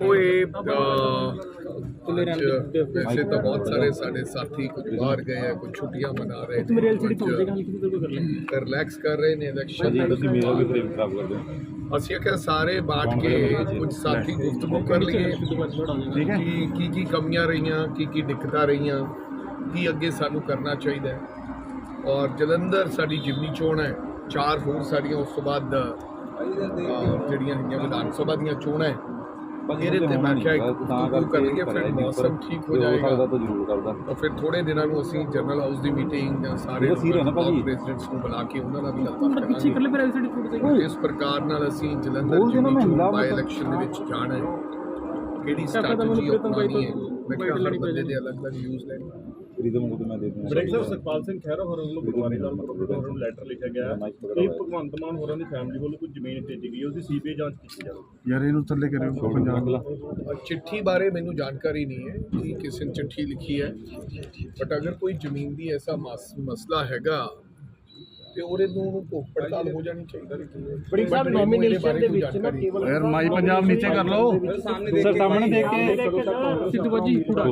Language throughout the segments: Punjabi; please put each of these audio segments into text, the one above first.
ਕੋਈ ਵੈਸੇ ਤਾਂ ਬਹੁਤ ਸਾਰੇ ਸਾਡੇ ਸਾਥੀ ਕੁਝ ਬਾਹਰ ਗਏ ਆ ਕੁਝ ਛੁੱਟੀਆਂ ਮਨਾ ਰਹੇ ਨੇ ਕੁਝ ਰਿਲੈਕਸ ਕਰ ਰਹੇ ਨੇ ਇਲੈਕਸ਼ਨ ਜੀ ਤੁਸੀਂ ਮੇਰਾ ਵੀ ਫਰੇਮ ਖਰਾਬ ਕਰ ਦਿਓ ਅਸੀਂ ਆਖਿਆ ਸਾਰੇ ਬਾਤ ਕੇ ਕੁਝ ਸਾਥੀ ਗੁਫ਼ਤਗੂ ਕਰ ਲਈਏ। ਠੀਕ ਹੈ। ਕੀ ਕੀ ਕੀ ਕਮੀਆਂ ਰਹੀਆਂ ਕੀ ਕੀ ਦਿੱਕਤਾਂ ਰਹੀਆਂ ਕੀ ਅੱਗੇ ਸਾਨੂੰ ਕਰਨਾ ਚਾਹੀਦਾ ਹੈ। ਔਰ ਜਲੰਧਰ ਸਾਡੀ ਜਿਮਨੀ ਚੋਣ ਹੈ ਚਾਰ ਹੋਰ ਸਾਡੀਆਂ ਉਸ ਤੋਂ ਬਾਅਦ ਜਿਹੜੀਆਂ ਹੈਗੀਆਂ ਵਿਧਾਨ ਸਭਾ ਦੀਆਂ ਚੋਣਾਂ ਹੈ ਇਹਦੇ ਤੇ ਮੈਂ ਕਿਹਾ ਇੱਕ ਗੁਫ਼ਤਗੂ ਕਰਾਂਗੇ ਫਿਰ ਮੌਸਮ ਠੀਕ ਹੋ ਜਾਏਗਾ। ਤਾਂ ਜ਼ਰੂਰ ਕਰਦਾ। ਤਾਂ ਫਿਰ ਥੋੜੇ ਦਿਨਾਂ ਨੂੰ ਅਸੀਂ ਜਨਰਲ ਹਾਊਸ ਦੀ ਮੀਟਿੰਗ ਜਾਂ ਸਾਰੇ। ਪ੍ਰੈਜ਼ੀਡੈਂਟਸ ਨੂੰ ਬੁਲਾ ਕੇ ਉਹਨਾਂ ਨਾਲ ਵੀ ਗੱਲਬਾਤ ਥੋੜਾ ਪਿੱਛੇ ਕਰ ਕਰਾਂਗੇ ਲੈ ਫਿਰ ਐਲਸੀਡੀ ਥੋੜੀ ਦੇਗਾ ਇਸ ਪ੍ਰਕਾਰ ਨਾਲ ਅਸੀਂ ਜਲੰਧਰ ਹਿਲਾ ਬਾਈ ਇਲੈਕਸ਼ਨ ਦੇ ਵਿੱਚ ਜਾਣਾ ਹੈ। ਕਿਹੜੀ ਤਾਂ ਸਟ੍ਰੈਟਜੀ ਅਪਣਾਉਣੀ ਹੈ? ਤੋਂ ਮੈਂ ਕਿਹਾ ਹਰ ਬੰਦੇ। ਦੇ ਅਲੱਗ-ਅਲੱਗ ਵਿਊਜ਼ ਲੈਣੇ ਫਰੀਦਮ ਨੂੰ ਤੇ ਮੈਂ ਦੇ ਦੂੰਗਾ ਬ੍ਰੇਕ ਸਾਹਿਬ ਸੁਖਪਾਲ ਸਿੰਘ ਖਹਿਰਾ ਹੋਰਾਂ ਵੱਲੋਂ ਪਟਵਾਰੀ ਲਾਲ ਮਟੋਕਰ ਹੋਰਾਂ ਨੂੰ ਲੈਟਰ ਲਿਖਿਆ ਗਿਆ। ਕਿ ਭਗਵੰਤ ਮਾਨ ਹੋਰਾਂ ਦੀ ਫੈਮਿਲੀ ਵੱਲੋਂ ਕੋਈ ਜ਼ਮੀਨ ਭੇਜੀ ਗਈ ਉਹਦੀ ਸੀਬੀਆਈ ਜਾਂਚ ਕੀਤੀ ਜਾਵੇ। ਯਾਰ ਇਹਨੂੰ ਥੱਲੇ ਕਰਿਓ ਪੰਜਾਬ ਚਿੱਠੀ ਬਾਰੇ ਮੈਨੂੰ ਜਾਣਕਾਰੀ ਨਹੀਂ ਹੈ ਕਿ ਕਿਸੇ ਨੇ ਚਿੱਠੀ ਲਿਖੀ ਹੈ ਬਟ ਅਗਰ ਕੋਈ ਜ਼ਮੀਨ ਦੀ ਐਸਾ ਮਸ- ਮਸਲਾ ਹੈਗਾ ਤੇ ਉਹਦੇ ਨੂੰ ਭੁੱਖ ਪੜਤਾਲ ਹੋ ਜਾਣੀ ਚਾਹੀਦੀ ਬੜੀ ਸਾਹਿਬ ਨੋਮੀਨੇਸ਼ਨ ਦੇ ਵਿੱਚ ਨਾ ਕੇਵਲ ਯਾਰ ਮਾਈ ਪੰਜਾਬ ਨੀਚੇ ਕਰ ਲਓ। ਸਰ ਸਾਹਮਣੇ ਦੇਖ ਕੇ ਸਿੱਧੂ ਬਾਜੀ ਥੋੜਾ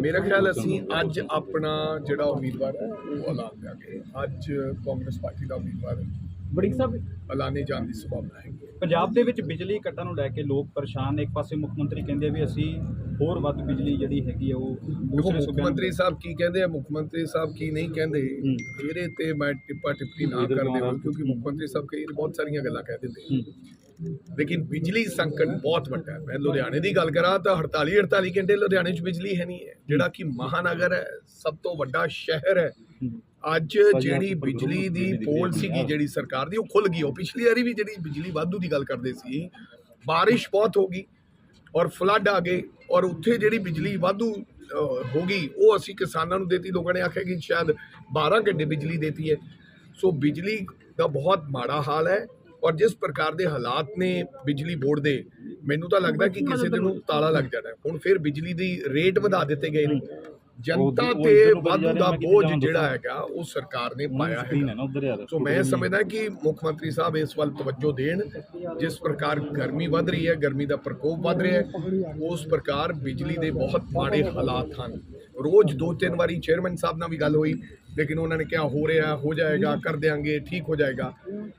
ਮੇਰਾ ਖਿਆਲ ਅਸੀਂ ਅੱਜ ਆਪਣਾ ਜਿਹੜਾ ਉਮੀਦਵਾਰ ਹੈ ਉਹ ਐਲਾਨ ਦਿਆਂਗੇ ਅੱਜ ਕਾਂਗਰਸ ਪਾਰਟੀ ਦਾ ਉਮੀਦਵਾਰ ਹੈ। ਬੜੀ ਸਾਹਿਬ ਐਲਾਨੇ ਜਾਣ ਦੀ ਸੰਭਾਵਨਾ ਹੈ। ਪੰਜਾਬ ਦੇ ਵਿੱਚ ਬਿਜਲੀ ਕੱਟਾਂ ਨੂੰ ਲੈ ਕੇ ਲੋਕ ਪਰੇਸ਼ਾਨ ਨੇ। ਇੱਕ ਪਾਸੇ ਮੁੱਖ ਮੰਤਰੀ ਕਹਿੰਦੇ ਵੀ ਅਸੀਂ ਹੋਰ ਵੱਧ ਬਿਜਲੀ ਜਿਹੜੀ ਹੈਗੀ ਆ ਉਹ ਦੂਸਰੇ ਮੁੱਖ ਮੰਤਰੀ ਸਾਹਿਬ ਕੀ ਕਹਿੰਦੇ ਆ? ਮੁੱਖ ਮੰਤਰੀ ਸਾਹਿਬ ਕੀ ਨਹੀਂ ਕਹਿੰਦੇ? ਇਹਦੇ ਤੇ ਮੈਂ ਟਿੱਪਾ ਟਿੱਪਣੀ ਨਾ ਕਰ ਦੇਵਾਂ ਕਿਉਂਕਿ ਮੁੱਖ ਮੰਤਰੀ ਸਾਹਿਬ ਕਈ ਬਹੁਤ ਸਾਰੀਆਂ ਗੱਲਾਂ ਕਹਿ ਦਿੰਦੇ ਲੇਕਿਨ ਬਿਜਲੀ ਸੰਕਟ ਬਹੁਤ ਵੱਡਾ ਹੈ। ਮੈਂ ਲੁਧਿਆਣੇ ਦੀ ਗੱਲ ਕਰਾਂ ਤਾਂ 48 48 ਘੰਟੇ ਲੁਧਿਆਣੇ 'ਚ ਬਿਜਲੀ ਹੈ ਨਹੀਂ ਹੈ। ਜਿਹੜਾ ਕਿ ਮਹਾਨਗਰ ਹੈ ਸਭ ਤੋਂ ਵੱਡਾ ਸ਼ਹਿਰ ਹੈ। ਅੱਜ ਜਿਹੜੀ ਬਿਜਲੀ ਦੀ ਪੋਲ ਸੀਗੀ ਜਿਹੜੀ ਸਰਕਾਰ ਦੀ ਉਹ ਖੁੱਲ ਗਈ। ਉਹ ਪਿਛਲੀ ਵਾਰੀ ਵੀ ਜਿਹੜੀ ਬਿਜਲੀ ਵਾਧੂ ਦੀ ਗੱਲ ਕਰਦੇ ਸੀ ਬਾਰਿਸ਼ ਬਹੁਤ ਹੋ ਗਈ ਔਰ ਫਲੱਡ ਆ ਗਏ ਔਰ ਉੱਥੇ ਜਿਹੜੀ ਬਿਜਲੀ ਵਾਧੂ ਹੋ ਗਈ ਉਹ ਅਸੀਂ ਕਿਸਾਨਾਂ ਨੂੰ ਦੇਤੀ। ਲੋਕਾਂ ਨੇ ਆਖਿਆ ਕਿ ਸ਼ਾਇਦ 12 ਘੰਟੇ ਬਿਜਲੀ ਦੇਤੀ ਹੈ। ਸੋ ਬਿਜਲੀ ਦਾ ਬਹੁਤ ਮਾੜਾ ਹਾਲ ਹੈ ਔਰ ਜਿਸ ਪ੍ਰਕਾਰ ਦੇ ਹਾਲਾਤ ਨੇ ਬਿਜਲੀ ਬੋਰਡ ਦੇ ਮੈਨੂੰ ਤਾਂ ਲੱਗਦਾ ਕਿ ਕਿਸੇ ਦਿਨ ਨੂੰ ਤਾਲਾ ਲੱਗ ਜਾਣਾ। ਹੁਣ ਫਿਰ ਬਿਜਲੀ ਦੀ ਰੇਟ ਵਧਾ ਦਿੱਤੇ ਗਏ ਨੇ। ਜਨਤਾ ਤੇ ਵਾਧੂ ਦਾ ਬੋਝ ਜਿਹੜਾ। ਹੈਗਾ ਉਹ ਸਰਕਾਰ ਨੇ ਪਾਇਆ ਹੈ ਸੋ ਮੈਂ ਸਮਝਦਾ ਕਿ ਮੁੱਖ ਮੰਤਰੀ ਸਾਹਿਬ ਇਸ ਵੱਲ ਤਵੱਜੋ ਦੇਣ ਜਿਸ ਪ੍ਰਕਾਰ ਗਰਮੀ ਵੱਧ ਰਹੀ ਹੈ ਗਰਮੀ ਦਾ ਪ੍ਰਕੋਪ ਵੱਧ ਰਿਹਾ ਹੈ ਉਸ ਪ੍ਰਕਾਰ ਬਿਜਲੀ ਦੇ ਬਹੁਤ ਮਾੜੇ ਹਾਲਾਤ ਹਨ। ਰੋਜ਼ ਦੋ ਤਿੰਨ ਵਾਰੀ ਚੇਅਰਮੈਨ ਸਾਹਿਬ ਨਾਲ ਵੀ ਗੱਲ ਹੋਈ ਲੇਕਿਨ ਉਹਨਾਂ ਨੇ ਕਿਹਾ ਹੋ ਰਿਹਾ ਹੋ ਜਾਏਗਾ ਕਰ ਦਿਆਂਗੇ ਠੀਕ ਹੋ ਜਾਏਗਾ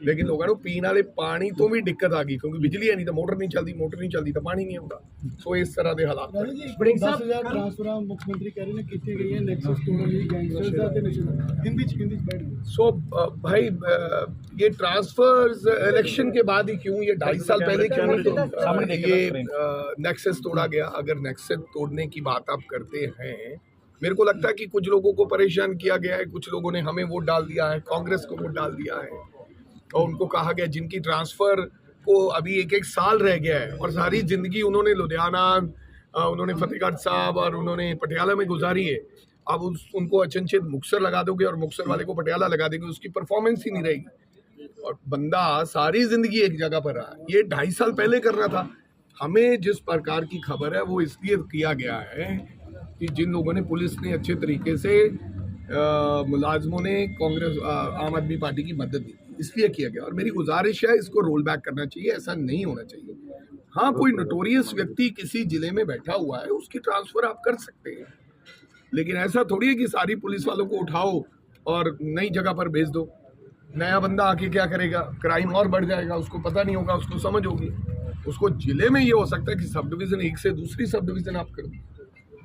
ਲੇਕਿਨ ਲੋਕਾਂ ਨੂੰ ਪੀਣ ਵਾਲੇ ਪਾਣੀ ਤੋਂ ਵੀ ਦਿੱਕਤ ਆ ਗਈ ਕਿਉਂਕਿ ਬਿਜਲੀ ਹੈ ਨਹੀਂ ਤਾਂ ਮੋਟਰ ਨਹੀਂ ਚੱਲਦੀ ਮੋਟਰ ਨਹੀਂ ਚੱਲਦੀ ਤਾਂ ਪਾਣੀ ਨਹੀਂ ਆਉਂਦਾ ਸੋ ਇਸ ਤਰ੍ਹਾਂ ਦੇ ਹਾਲਾਤ ਹਨ ਬੜੀ ਸਾਹਿਬ 10000 ਟ੍ਰਾਂਸਫਰਾਂ ਮੁੱਖ ਮੰਤਰੀ ਕਹਿ ਰਹੇ ਨੇ ਕੀਤੀ ਗਈ ਹੈ ਨੈਕਸਸ ਤੋੜਨ ਲਈ ਗੈਂਗਸਟਰਸ ਦਾ ਤੇ ਨਸ਼ੇ ਦਾ ਹਿੰਦੀ ਚ ਹਿੰਦੀ ਚ ਬੈਠ ਗਏ सो अ, भाई अ, ये ट्रांसफर्स इलेक्शन के बाद ही क्यों ये ढाई साल पहले क्यों नहीं तो, अ, ये नेक्सस तोड़ा गया अगर नेक्सस तोड़ने की बात आप करते हैं मेरे को लगता है कि कुछ लोगों को परेशान किया गया है, कुछ लोगों ने हमें वोट डाल दिया है, कांग्रेस को वोट डाल दिया है। और उनको कहा गया, जिनकी ट्रांसफ़र को अभी एक एक साल रह गया है और सारी ज़िंदगी उन्होंने लुधियाना उन्होंने फतेहगढ़ साहब और उन्होंने पटियाला में गुजारी है। अब उस, उनको अचनचेत मुक्सर लगा दोगे और मुक्सर वाले को पटियाला लगा देंगे, उसकी परफॉर्मेंस ही नहीं रहेगी। और बंदा सारी ज़िंदगी एक जगह पर रहा। ये ढाई साल पहले करना था। हमें जिस प्रकार की खबर है, वो इसलिए किया गया है कि जिन लोगों ने पुलिस ने अच्छे तरीके से मुलाजमों ने कांग्रेस आम आदमी पार्टी की मदद दी। इसलिए किया गया। और मेरी गुजारिश है इसको रोल बैक करना चाहिए ऐसा नहीं होना चाहिए। हाँ कोई नोटोरियस व्यक्ति किसी ज़िले में बैठा हुआ है उसकी ट्रांसफ़र आप कर सकते हैं। लेकिन ऐसा थोड़ी है कि सारी पुलिस वालों को उठाओ और नई जगह पर भेज दो। नया बंदा आके क्या करेगा? क्राइम और बढ़ जाएगा उसको पता नहीं होगा उसको समझ होगी। उसको ज़िले में ये हो सकता है कि सब डिवीज़न एक से दूसरी सब डिवीज़न आप कर दो।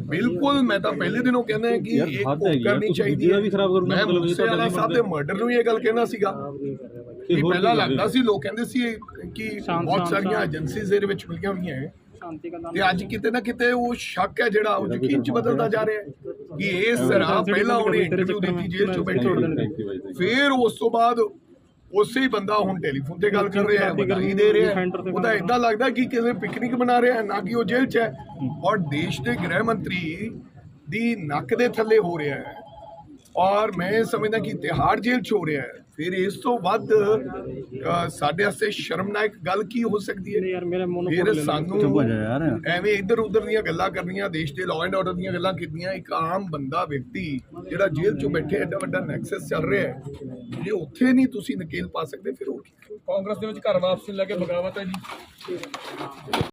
ਬਿਲਕੁਲ ਮੈਂ ਤਾਂ ਪਹਿਲੇ ਦਿਨੋਂ ਕਹਿੰਦਾ ਹਾਂ ਕਿ ਇਹ ਕਰਨੀ ਚਾਹੀਦੀ ਦੂਜਾ ਵੀ ਖਰਾਬ ਕਰਨਾ ਮੈਂ ਮਤਲਬ ਇਹ ਮੂਸੇ ਵਾਲਾ ਨਹੀਂ ਸਾਹਿਬ ਦੇ ਮਰਡਰ ਨੂੰ ਇਹ ਗੱਲ ਕਹਿਣਾ ਸੀਗਾ ਕਿ ਪਹਿਲਾਂ ਲੱਗਦਾ ਸੀ ਲੋਕ ਕਹਿੰਦੇ ਸੀ ਕਿ ਬਹੁਤ ਸਾਰੀਆਂ ਏਜੰਸੀਜ਼ ਇਹਦੇ ਵਿੱਚ ਮਿਲੀਆਂ ਹੋਈਆਂ ਹੈ ਤੇ ਅੱਜ ਕਿਤੇ ਨਾ ਕਿਤੇ ਉਹ ਸ਼ੱਕ ਹੈ ਜਿਹੜਾ ਉਹ ਯਕੀਨ ਚ ਬਦਲਦਾ ਜਾ ਰਿਹਾ ਹੈ ਕਿ ਇਸ ਤਰ੍ਹਾਂ ਪਹਿਲਾਂ ਉਹਨੇ ਇੰਟਰਵਿਊ ਦਿੱਤੀ ਜੇਲ੍ਹ ਚੋਂ ਬੈਠੇ ਫਿਰ ਉਸ ਤੋਂ ਬਾਅਦ ਉਸੇ ਹੀ ਬੰਦਾ ਹੁਣ ਟੈਲੀਫੋਨ ਤੇ ਗੱਲ ਕਰ ਰਿਹਾ ਹੈ ਵਧਾਈ ਦੇ ਰਿਹਾ। ਹੈ ਉਹਦਾ ਇਦਾਂ ਲੱਗਦਾ ਕਿ ਕਿਸੇ ਪਿਕਨਿਕ ਮਨਾ ਰਿਹਾ ਹੈ ਨਾ ਕਿ ਉਹ ਜੇਲ੍ਹ 'ਚ ਹੈ। ਔਰ ਦੇਸ਼ ਦੇ ਗ੍ਰਹਿ ਮੰਤਰੀ ਦੀ ਨੱਕ ਦੇ ਥੱਲੇ ਹੋ ਰਿਹਾ ਹੈ। ਔਰ ਮੈਂ ਸਮਝਦਾ ਕਿ ਤਿਹਾੜ ਜੇਲ੍ਹ 'ਚ ਹੋ ਰਿਹਾ ਹੈ। ਫਿਰ ਇਸ ਤੋਂ ਵੱਧ ਸਾਡੇ ਵਾਸਤੇ ਸ਼ਰਮਨਾਇਕ ਗੱਲ ਕੀ ਹੋ ਸਕਦੀ ਹੈ? ਯਾਰ ਮੇਰੇ ਮੋਨੋ ਫਿਰ ਸਾਨੂੰ ਐਵੇਂ ਇੱਧਰ ਉੱਧਰ ਦੀਆਂ ਗੱਲਾਂ ਕਰਨੀਆਂ ਦੇਸ਼ ਦੇ ਲਾਅ ਐਂਡ ਆਰਡਰ ਦੀਆਂ ਗੱਲਾਂ ਕੀਤੀਆਂ। ਇੱਕ ਆਮ ਬੰਦਾ ਵਿਅਕਤੀ ਜਿਹੜਾ ਜੇਲ੍ਹ ਚੋਂ ਬੈਠੇ ਐਡਾ ਵੱਡਾ ਨੈਕਸਸ ਚੱਲ ਰਿਹਾ ਹੈ ਜੇ ਉੱਥੇ ਨਹੀਂ ਤੁਸੀਂ ਨਕੇਲ ਪਾ ਸਕਦੇ ਫਿਰ ਹੋਰ ਕੀ? ਕਾਂਗਰਸ ਦੇ ਵਿੱਚ ਘਰ ਵਾਪਸੀ ਲੈ ਕੇ ਬਗਾਵਤ ਹੈ ਜੀ।